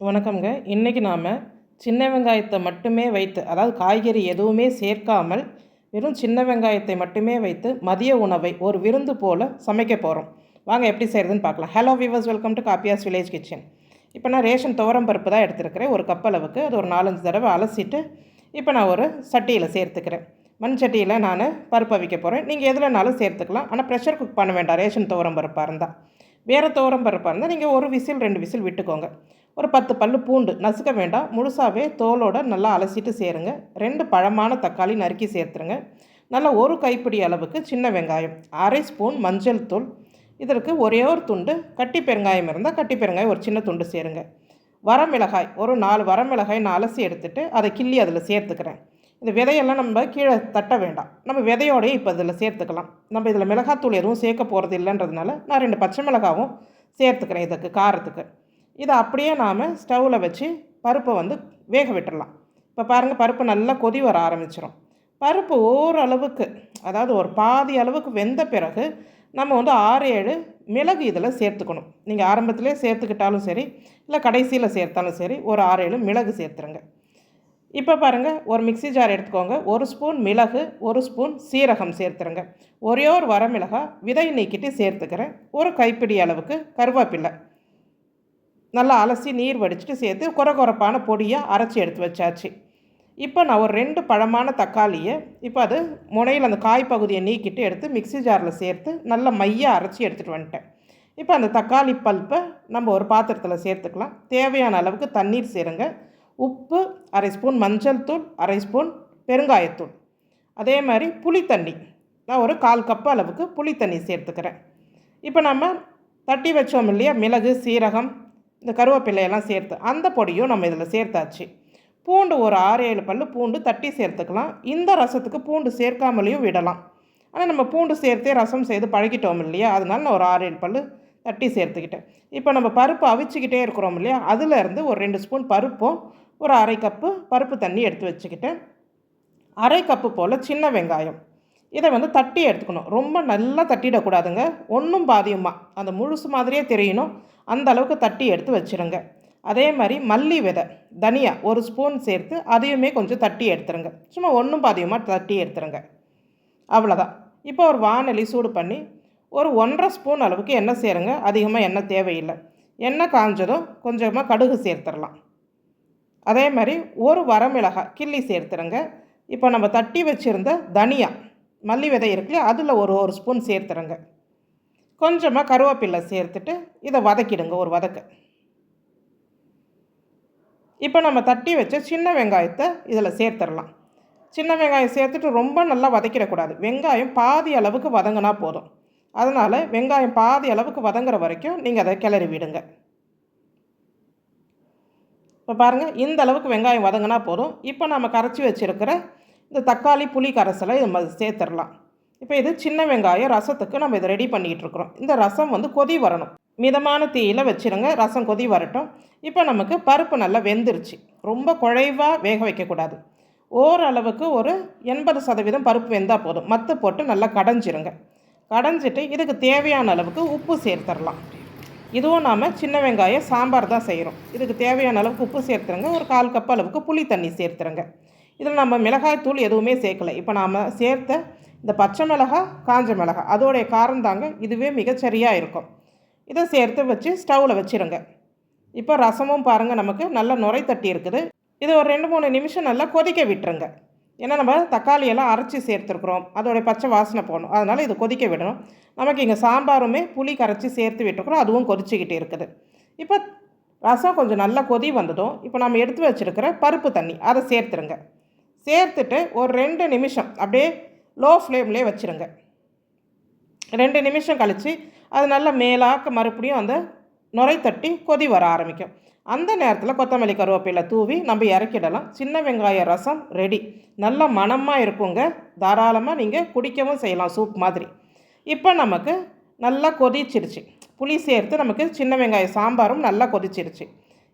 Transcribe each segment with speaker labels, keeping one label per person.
Speaker 1: வணக்கம்ங்க. இன்றைக்கி நாம் சின்ன வெங்காயத்தை மட்டுமே வைத்து அதாவது காய்கறி எதுவுமே சேர்க்காமல் வெறும் சின்ன வெங்காயத்தை மட்டுமே வைத்து மதிய உணவை ஒரு விருந்து போல் சமைக்க போகிறோம் வாங்க எப்படி செய்கிறதுன்னு பார்க்கலாம். Hello viewers welcome to Kappiyas village kitchen இப்போ நான் ரேஷன் துவரம் பருப்பு தான் எடுத்துருக்கிறேன். ஒரு கப் அளவுக்கு. அது ஒரு நாலஞ்சு தடவை அலசிட்டு இப்போ நான் ஒரு சட்டியில் சேர்த்துக்கிறேன். மண் சட்டியில் நான் பருப்பு வைக்க போகிறேன் நீங்கள் எதுலனாலும் சேர்த்துக்கலாம். ஆனால் ப்ரெஷர் குக் பண்ண வேண்டாம். ரேஷன் துவரம் பருப்பாக இருந்தால் வேறு துவரம் பருப்பாக இருந்தால் நீங்கள் ஒரு விசில் ரெண்டு விசில் விட்டுக்கோங்க. ஒரு பத்து பல்லு பூண்டு நசுக்க வேண்டாம். முழுசாகவே தோலோட நல்லா அலசிட்டு சேருங்க. ரெண்டு பழமான தக்காளி நறுக்கி சேர்த்துருங்க. நல்லா ஒரு கைப்பிடி அளவுக்கு சின்ன வெங்காயம் அரை ஸ்பூன் மஞ்சள் தூள். இதற்கு ஒரே ஒரு துண்டு கட்டி பெருங்காயம் இருந்தால் கட்டி பெருங்காயம் ஒரு சின்ன துண்டு சேருங்க. வரமிளகாய் ஒரு நாலு வரமிளகாய் நான் அலசி எடுத்துகிட்டு அதை கிள்ளி அதில் சேர்த்துக்கிறேன். இந்த விதையெல்லாம் நம்ம கீழே தட்ட வேண்டாம். நம்ம விதையோடய இப்போ இதில் சேர்த்துக்கலாம். நம்ம இதில் மிளகாத்தூள் எதுவும் சேர்க்க போகிறது இல்லைன்றதுனால நான் ரெண்டு பச்சை மிளகாவும் சேர்த்துக்கிறேன் இதுக்கு காரத்துக்கு. இதை அப்படியே நாம் ஸ்டவ்வில் வச்சு பருப்பை வந்து வேக விட்டுடலாம் இப்போ பாருங்கள் பருப்பு நல்லா கொதி வர ஆரம்பிச்சிடும் பருப்பு ஓரளவுக்கு அதாவது ஒரு பாதி அளவுக்கு வெந்த பிறகு நம்ம வந்து ஆறு ஏழு மிளகு இதில் சேர்த்துக்கணும். நீங்கள் ஆரம்பத்திலே சேர்த்துக்கிட்டாலும் சரி இல்லை கடைசியில் சேர்த்தாலும் சரி ஒரு ஆறு ஏழு மிளகு சேர்த்துருங்க. இப்போ பாருங்கள் ஒரு மிக்சி ஜார் எடுத்துக்கோங்க. ஒரு ஸ்பூன் மிளகு ஒரு ஸ்பூன் சீரகம் சேர்த்துருங்க. ஒரே ஒரு வரமிளகா விதை நீக்கிட்டு சேர்த்துக்கிறேன். ஒரு கைப்பிடி அளவுக்கு கருவேப்பில்லை நல்லா அலசி நீர் வடிச்சிட்டு சேர்த்து குறை குறைப்பான பொடியாக அரைச்சி எடுத்து வச்சாச்சு. இப்போ நான் ஒரு ரெண்டு பழமான தக்காளியை இப்போ அது முனையில் அந்த காய் பகுதியை நீக்கிட்டு எடுத்து மிக்சி ஜாரில் சேர்த்து நல்லா மையாக அரைச்சி எடுத்துகிட்டு வந்துட்டேன். இப்போ அந்த தக்காளி பல்ப்பை நம்ம ஒரு பாத்திரத்தில் சேர்த்துக்கலாம். தேவையான அளவுக்கு தண்ணீர் சேருங்க. உப்பு அரை ஸ்பூன் மஞ்சள் தூள் அரை ஸ்பூன் பெருங்காயத்தூள் அதே மாதிரி புளி தண்ணி. நான் ஒரு கால் கப் அளவுக்கு புளி தண்ணி சேர்த்துக்கிறேன். இப்போ நம்ம தட்டி வச்சோம் இல்லையா? மிளகு சீரகம் இந்த கருவேப்பிலையெல்லாம் சேர்த்து அந்த பொடியும் நம்ம இதில் சேர்த்தாச்சு. பூண்டு ஒரு ஆறு ஏழு பல் பூண்டு தட்டி சேர்த்துக்கலாம். இந்த ரசத்துக்கு பூண்டு சேர்க்காமலேயும் விடலாம். ஆனால் நம்ம பூண்டு சேர்த்தே ரசம் செய்து பழகிட்டோம் இல்லையா? அதனால நான் ஒரு ஆறு ஏழு பல் தட்டி சேர்த்துக்கிட்டேன். இப்போ நம்ம பருப்பு அவிச்சிக்கிட்டே இருக்கிறோம் இல்லையா? அதிலேருந்து ஒரு ரெண்டு ஸ்பூன் பருப்பும் ஒரு அரை கப்பு பருப்பு தண்ணி எடுத்து வச்சுக்கிட்டேன். அரை கப்பு போல் சின்ன வெங்காயம். இதை வந்து தட்டி எடுத்துக்கணும். ரொம்ப நல்லா தட்டிடக்கூடாதுங்க. ஒன்றும் பாதியுமா? அந்த முழுசு மாதிரியே தெரியணும். அந்த அளவுக்கு தட்டி எடுத்து வச்சுருங்க. அதே மாதிரி மல்லி விதை தனியா ஒரு ஸ்பூன் சேர்த்து அதையுமே கொஞ்சம் தட்டி எடுத்துருங்க. சும்மா ஒன்றும் பாதியமாக தட்டி எடுத்துருங்க. அவ்வளோதான் இப்போ ஒரு வானொலி சூடு பண்ணி ஒரு ஒன்றரை ஸ்பூன் அளவுக்கு எண்ணெய் சேருங்க. அதிகமாக எண்ணெய் தேவையில்லை. எண்ணெய் காஞ்சதும் கொஞ்சமாக கடுகு சேர்த்துடலாம். அதே மாதிரி ஒரு வரமிளகாய் கிள்ளி சேர்த்துருங்க. இப்போ நம்ம தட்டி வச்சுருந்த தனியா மல்லி விதை இருக்குல்லையா அதில் ஒரு ஒரு ஸ்பூன் சேர்த்துருங்க. கொஞ்சமாக கருவேப்பிலை சேர்த்துட்டு இதை வதக்கிடுங்க ஒரு வதக்க. இப்போ நம்ம தட்டி வச்ச சின்ன வெங்காயத்தை இதில் சேர்த்துடலாம். சின்ன வெங்காயம் சேர்த்துட்டு ரொம்ப நல்லா வதக்கிடக்கூடாது. வெங்காயம் பாதி அளவுக்கு வதங்கினா போதும். அதனால் வெங்காயம் பாதி அளவுக்கு வதங்குற வரைக்கும் நீங்கள் அதை கிளறி விடுங்க. இப்போ பாருங்கள் இந்த அளவுக்கு வெங்காயம் வதங்கினா போதும். இப்போ நம்ம கரைச்சி வச்சுருக்கிற இந்த தக்காளி புளி கரைசலை நம்ம சேர்த்துடலாம். இப்போ இது சின்ன வெங்காயம் ரசத்துக்கு நம்ம இதை ரெடி பண்ணிகிட்டு இருக்கிறோம். இந்த ரசம் வந்து கொதி வரணும். மிதமான தீயில் வச்சுருங்க. ரசம் கொதி வரட்டும். இப்போ நமக்கு பருப்பு நல்லா வெந்துருச்சு. ரொம்ப குழைவாக வேக வைக்கக்கூடாது. ஓரளவுக்கு ஒரு எண்பது சதவீதம் பருப்பு வெந்தால் போதும். மத்து போட்டு நல்லா கடைஞ்சிருங்க. கடைஞ்சிட்டு இதுக்கு தேவையான அளவுக்கு உப்பு சேர்த்துடலாம். இதுவும் நாம் சின்ன வெங்காயம் சாம்பார் தான் செய்கிறோம். இதுக்கு தேவையான அளவுக்கு உப்பு சேர்த்துருங்க. ஒரு கால் கப் அளவுக்கு புளி தண்ணி சேர்த்துருங்க. இதில் நம்ம மிளகாய் தூள் எதுவுமே சேர்க்கலை. இப்போ நாம் சேர்த்த இந்த பச்சை மிளகா காஞ்ச மிளகா. அதோடைய காரம் தாங்க இதுவே மிகச்சரியாக இருக்கும். இதை சேர்த்து வச்சு ஸ்டவ்வில் வச்சுருங்க. இப்போ ரசமும் பாருங்கள் நமக்கு நல்ல நுரை தட்டி இருக்குது. இது ஒரு ரெண்டு மூணு நிமிஷம் நல்லா கொதிக்க விட்டுருங்க. ஏன்னா நம்ம தக்காளியெல்லாம் அரைச்சி சேர்த்துருக்குறோம். அதோடைய பச்சை வாசனை போகணும். அதனால் இது கொதிக்க விடணும். நமக்கு இங்கே சாம்பாருமே புளி கரைச்சி சேர்த்து விட்டுருக்குறோம். அதுவும் கொதிச்சுக்கிட்டு இருக்குது. இப்போ ரசம் கொஞ்சம் நல்லா கொதி வந்ததும் இப்போ நம்ம எடுத்து வச்சுருக்கிற பருப்பு தண்ணி அதை சேர்த்துருங்க. சேர்த்துட்டு ஒரு ரெண்டு நிமிஷம் அப்படியே லோ ஃப்ளேம்லேயே வச்சுருங்க. ரெண்டு நிமிஷம் கழித்து அது நல்லா மேலாக்க மறுபடியும் அந்த நுரை தட்டி கொதி வர ஆரம்பிக்கும். அந்த நேரத்தில் கொத்தமல்லி கருவேப்பிலை தூவி நம்ம இறக்கிடலாம். சின்ன வெங்காய ரசம் ரெடி நல்ல மணமாக இருக்குங்க. தாராளமாக நீங்கள் குடிக்கவும் செய்யலாம் சூப் மாதிரி. இப்போ நமக்கு நல்லா கொதிச்சிருச்சு. புளி சேர்த்து நமக்கு சின்ன வெங்காய சாம்பாரும் நல்லா கொதிச்சிருச்சு.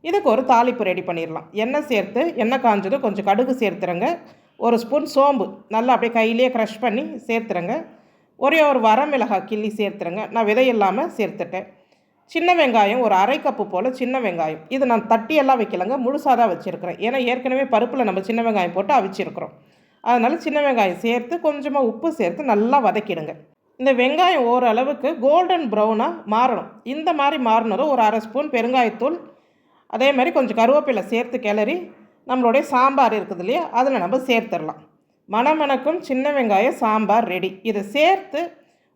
Speaker 1: இதுக்கு ஒரு தாளிப்பு ரெடி பண்ணிடலாம். எண்ணெய் சேர்த்து எண்ணெய் காஞ்சதும் கொஞ்சம் கடுகு சேர்த்துருங்க. ஒரு ஸ்பூன் சோம்பு நல்லா அப்படியே கையிலேயே க்ரஷ் பண்ணி சேர்த்துருங்க ஒரே ஒரு வரமிளகாய் கிள்ளி சேர்த்துருங்க நான் விதை இல்லாமல் சேர்த்துட்டேன். சின்ன வெங்காயம் ஒரு அரை கப்பு போல் சின்ன வெங்காயம். இது நான் தட்டியெல்லாம் வைக்கலங்க. முழுசாக தான் வச்சுருக்கிறேன். ஏன்னா ஏற்கனவே பருப்பில் நம்ம சின்ன வெங்காயம் போட்டு அவிச்சிருக்கிறோம். அதனால் சின்ன வெங்காயம் சேர்த்து கொஞ்சமாக உப்பு சேர்த்து நல்லா வதக்கிடுங்க. இந்த வெங்காயம் ஓரளவுக்கு கோல்டன் ப்ரௌனாக மாறணும். இந்த மாதிரி மாறினதும் ஒரு அரை ஸ்பூன் பெருங்காயத்தூள் அதே மாதிரி கொஞ்சம் கருவேப்பிலை சேர்த்து கிளறி நம்மளுடைய சாம்பார் இருக்குது இல்லையா? அதில் நம்ம சேர்த்துடலாம். மணமணக்கும் சின்ன வெங்காயம் சாம்பார் ரெடி. இதை சேர்த்து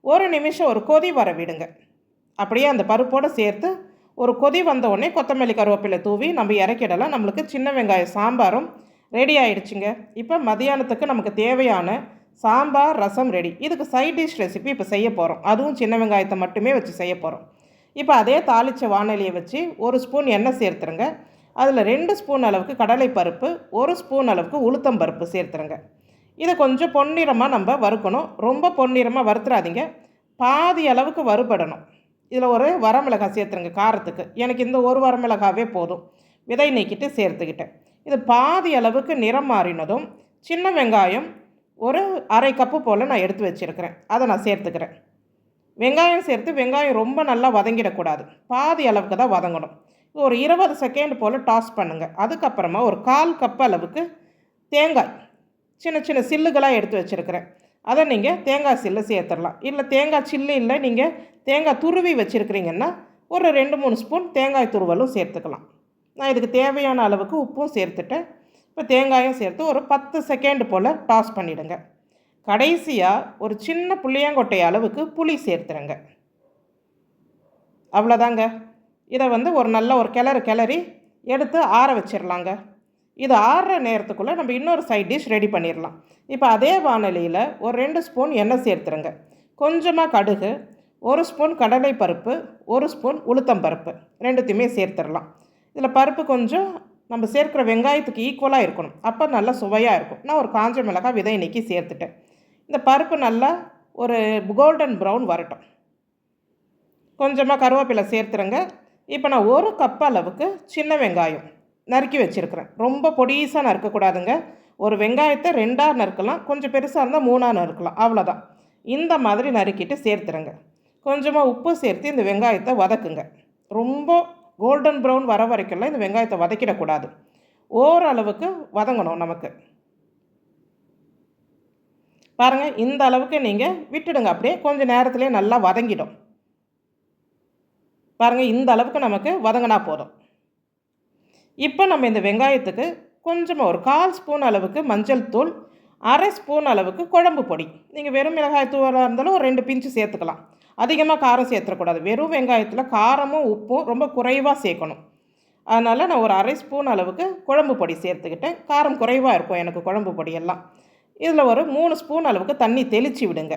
Speaker 1: ஒரு நிமிஷம் ஒரு கொதி வர விடுங்க. அப்படியே அந்த பருப்போடு சேர்த்து ஒரு கொதி வந்த உடனே கொத்தமல்லி கருவேப்பிலை தூவி நம்ம இறக்கிடலாம். நம்மளுக்கு சின்ன வெங்காய சாம்பாரும் ரெடி ஆயிடுச்சுங்க. இப்போ மதியானத்துக்கு நமக்கு தேவையான சாம்பார் ரசம் ரெடி. இதுக்கு சைட் டிஷ் ரெசிபி இப்போ செய்ய போகிறோம். அதுவும் சின்ன வெங்காயத்தை மட்டுமே வச்சு செய்ய போகிறோம். இப்போ அதே தாளித்த வானொலியை வச்சு ஒரு ஸ்பூன் எண்ணெய் சேர்த்துருங்க. அதில் ரெண்டு ஸ்பூன் அளவுக்கு கடலை பருப்பு ஒரு ஸ்பூன் அளவுக்கு உளுத்தம் பருப்பு சேர்த்துருங்க. இதை கொஞ்சம் பொன்னிறமாக நம்ம வறுக்கணும். ரொம்ப பொன்னிறமாக வறுத்துறாதீங்க. பாதி அளவுக்கு வறுபடணும். இதில் ஒரு வரமிளகாய் சேர்த்துருங்க காரத்துக்கு. எனக்கு இந்த ஒரு வரமிளகாவே போதும். விதை நீக்கிட்டு சேர்த்துக்கிட்டேன். இது பாதி அளவுக்கு நிறம் மாறினதும் சின்ன வெங்காயம் ஒரு அரை கப்பு போல் நான் எடுத்து வச்சுருக்கிறேன். அதை நான் சேர்த்துக்கிறேன். வெங்காயம் சேர்த்து வெங்காயம் ரொம்ப நல்லா வதங்கிடக்கூடாது. பாதி அளவுக்கு தான் வதங்கணும். ஒரு இருபது செகண்ட் போல் டாஸ் பண்ணுங்கள் அதுக்கப்புறமா ஒரு கால் கப் அளவுக்கு தேங்காய் சின்ன சின்ன சில்லுகளாக எடுத்து வச்சுருக்கிறேன். அதை நீங்கள் தேங்காய் சில்லு சேர்த்துடலாம். இல்லை தேங்காய் சில்லு இல்லை நீங்கள் தேங்காய் துருவி வச்சுருக்கிறீங்கன்னா ஒரு ரெண்டு மூணு ஸ்பூன் தேங்காய் துருவலும் சேர்த்துக்கலாம். நான் இதுக்கு தேவையான அளவுக்கு உப்பும் சேர்த்துட்டேன். இப்போ தேங்காயும் சேர்த்து ஒரு பத்து செகண்ட் போல் டாஸ் பண்ணிவிடுங்க கடைசியாக ஒரு சின்ன புளியங்கொட்டை அளவுக்கு புளி சேர்த்துருங்க. அவ்வளோதாங்க இதை வந்து ஒரு நல்ல ஒரு கிளறு கிளறி எடுத்து ஆற வச்சிடலாங்க இது ஆறுற நேரத்துக்குள்ளே நம்ம இன்னொரு சைட் டிஷ் ரெடி பண்ணிடலாம் இப்போ அதே வானொலியில் ஒரு ரெண்டு ஸ்பூன் எண்ணெய் சேர்த்துருங்க. கொஞ்சமாக கடுகு ஒரு ஸ்பூன் கடலை பருப்பு ஒரு ஸ்பூன் உளுத்தம் பருப்பு ரெண்டுத்தையுமே சேர்த்துடலாம் இதில் பருப்பு கொஞ்சம் நம்ம சேர்க்குற வெங்காயத்துக்கு ஈக்குவலாக இருக்கணும். அப்போ நல்லா சுவையாக இருக்கும். நான் ஒரு காஞ்ச மிளகாய் விதை இன்றைக்கி சேர்த்துட்டேன். இந்த பருப்பு நல்லா ஒரு கோல்டன் ப்ரௌன் வரட்டும். கொஞ்சமாக கருவேப்பிலை சேர்த்துருங்க. இப்போ நான் ஒரு கப் அளவுக்கு சின்ன வெங்காயம் நறுக்கி வச்சுருக்கிறேன். ரொம்ப பொடிசாக நறுக்கக்கூடாதுங்க. ஒரு வெங்காயத்தை ரெண்டாக நறுக்கலாம் கொஞ்சம் பெருசாக இருந்தால் மூணாக நறுக்கலாம். அவ்வளோதான் இந்த மாதிரி நறுக்கிட்டு சேர்த்துருங்க. கொஞ்சமாக உப்பு சேர்த்து இந்த வெங்காயத்தை வதக்குங்க. ரொம்ப கோல்டன் ப்ரௌன் வர வரைக்கும்லாம் இந்த வெங்காயத்தை வதக்கிடக்கூடாது. ஓரளவுக்கு வதங்கணும் நமக்கு. பாருங்கள் இந்த அளவுக்கு நீங்கள் விட்டுடுங்க. அப்படியே கொஞ்சம் நேரத்துலேயே நல்லா வதங்கிடும். பாருங்கள் இந்த அளவுக்கு நமக்கு வதங்கினா போதும். இப்போ நம்ம இந்த வெங்காயத்துக்கு கொஞ்சமாக ஒரு கால் ஸ்பூன் அளவுக்கு மஞ்சள் தூள் அரை ஸ்பூன் அளவுக்கு குழம்பு பொடி. நீங்கள் வெறும் மிளகாய் தூளாக இருந்தாலும் ஒரு ரெண்டு பிஞ்சு சேர்த்துக்கலாம். அதிகமாக காரம் சேர்த்துடக்கூடாது. வெறும் வெங்காயத்தில் காரமும் உப்பும் ரொம்ப குறைவாக சேர்க்கணும். அதனால் நான் ஒரு அரை ஸ்பூன் அளவுக்கு குழம்பு பொடி சேர்த்துக்கிட்டேன். காரம் குறைவாக இருக்கும் எனக்கு குழம்பு பொடியெல்லாம். இதில் ஒரு மூணு ஸ்பூன் அளவுக்கு தண்ணி தெளித்து விடுங்க.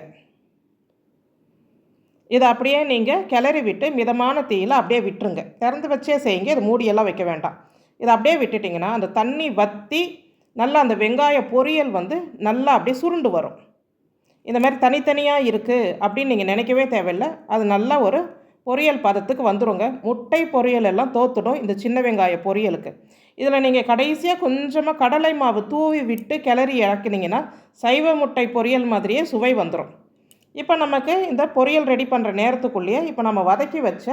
Speaker 1: இதை அப்படியே நீங்கள் கிளறி விட்டு மிதமான தீயில் அப்படியே விட்டுருங்க. திறந்து வச்சே செய்யுங்க. இது மூடியெல்லாம் வைக்க வேண்டாம். இதை அப்படியே விட்டுட்டிங்கன்னா அந்த தண்ணி வற்றி நல்லா அந்த வெங்காய பொரியல் வந்து நல்லா அப்படியே சுருண்டு வரும். இந்த மாதிரி தனித்தனியாக இருக்குது அப்படின்னு நீங்கள் நினைக்கவே தேவையில்லை. அது நல்லா ஒரு பொரியல் பதத்துக்கு வந்துடுங்க முட்டை பொரியல் எல்லாம் தோத்துடும் இந்த சின்ன வெங்காய பொரியலுக்கு. இதில் நீங்கள் கடைசியாக கொஞ்சமாக கடலை மாவு தூவி விட்டு கிளறி இறக்குனீங்கன்னா சைவ முட்டை பொரியல் மாதிரியே சுவை வந்துடும் இப்போ நமக்கு இந்த பொரியல் ரெடி பண்ணுற நேரத்துக்குள்ளேயே இப்போ நம்ம வதக்கி வச்ச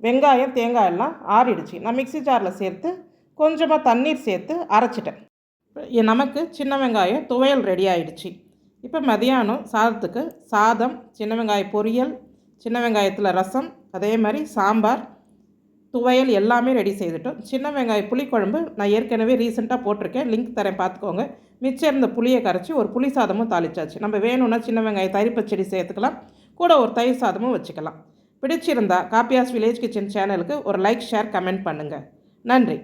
Speaker 1: வெங்காயம் தேங்காய் எல்லாம் ஆறிடுச்சு. நான் மிக்சி ஜாரில் சேர்த்து கொஞ்சமாக தண்ணீர் சேர்த்து அரைச்சிட்டேன். நமக்கு சின்ன வெங்காயம் துவையல் ரெடி ஆகிடுச்சு இப்போ மதியானம் சாதத்துக்கு சாதம் சின்ன வெங்காய பொரியல் சின்ன வெங்காயத்தில் ரசம் அதே மாதிரி சாம்பார் துவையல் எல்லாமே ரெடி செய்துட்டோம். சின்ன வெங்காய புளிக்குழம்பு நான் ஏற்கனவே ரீசெண்டாக போட்டிருக்கேன். லிங்க் தரேன் பார்த்துக்கோங்க. மிச்சம் இருந்த புளியை கரைச்சி ஒரு புளி சாதமும் தாளிச்சாச்சு. நம்ம வேணும்னா சின்ன வெங்காய தரிப்பச்செடி சேர்த்துக்கலாம். கூட ஒரு தயிர் சாதமும் வச்சுக்கலாம். பிடிச்சிருந்தா காப்பியாஸ் வில்லேஜ் கிச்சன் சேனலுக்கு ஒரு லைக் ஷேர் கமெண்ட் பண்ணுங்கள் நன்றி.